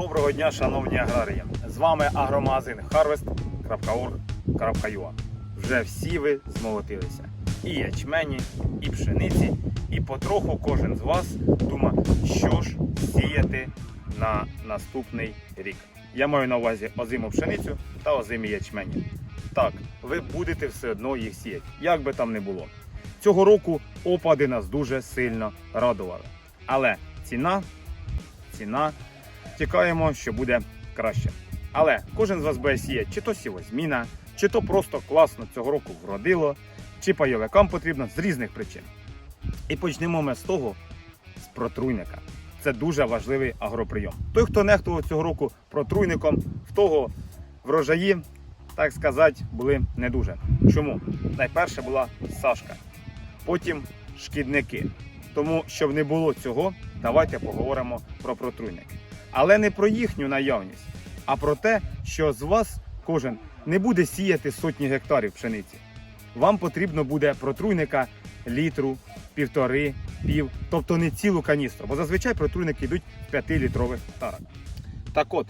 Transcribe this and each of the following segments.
Доброго дня, шановні аграрії! З вами агромагазин harvest.org.ua Вже всі ви змолотилися. І ячмені, і пшениці, і потроху кожен з вас думає, що ж сіяти на наступний рік. Я маю на увазі озиму пшеницю та озимі ячмені. Так, ви будете все одно їх сіяти, як би там не було. Цього року опади нас дуже сильно радували. Але ціна, ціна чекаємо, що буде краще. Але кожен з вас сіяти, чи то сівозміна, чи то просто класно цього року вродило, чи пайовикам потрібно з різних причин. І почнемо ми з того, з протруйника. Це дуже важливий агроприйом. Той, хто нехтував цього року протруйником, в того врожаї, так сказати, були не дуже. Чому? Найперше була Сашка, потім шкідники. Тому, щоб не було цього, давайте поговоримо про протруйники. Але не про їхню наявність, а про те, що з вас кожен не буде сіяти сотні гектарів пшениці. Вам потрібно буде протруйника літру, півтори, пів, тобто не цілу каністру, бо зазвичай протруйники йдуть в 5-літрових тарах. Так от,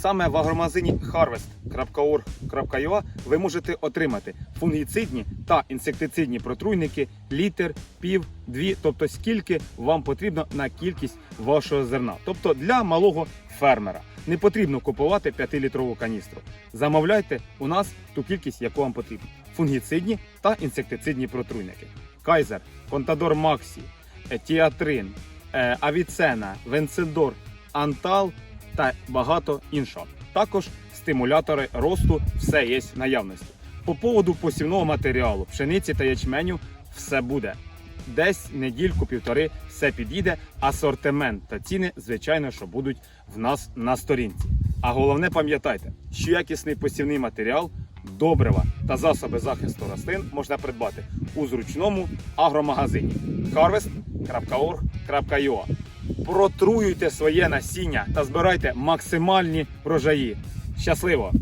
саме в агромагазині harvest.org.ua ви можете отримати фунгіцидні та інсектицидні протруйники літр, пів, дві, тобто скільки вам потрібно на кількість вашого зерна. Тобто для малого фермера. Не потрібно купувати 5-літрову каністру. Замовляйте у нас ту кількість, яку вам потрібно. Фунгіцидні та інсектицидні протруйники. Кайзер, Контадор Максі, Тіатрин, Авіцена, Венцидор, Антал та багато іншого. Також стимулятори росту все є наявності. По поводу посівного матеріалу, пшениці та ячменю все буде. Десь недільку-півтори все підійде. Асортимент та ціни, звичайно, що будуть в нас на сторінці. А головне пам'ятайте, що якісний посівний матеріал, добрива та засоби захисту рослин можна придбати у зручному агромагазині harvest.org.ua Протруюйте своє насіння та збирайте максимальні врожаї. Щасливо!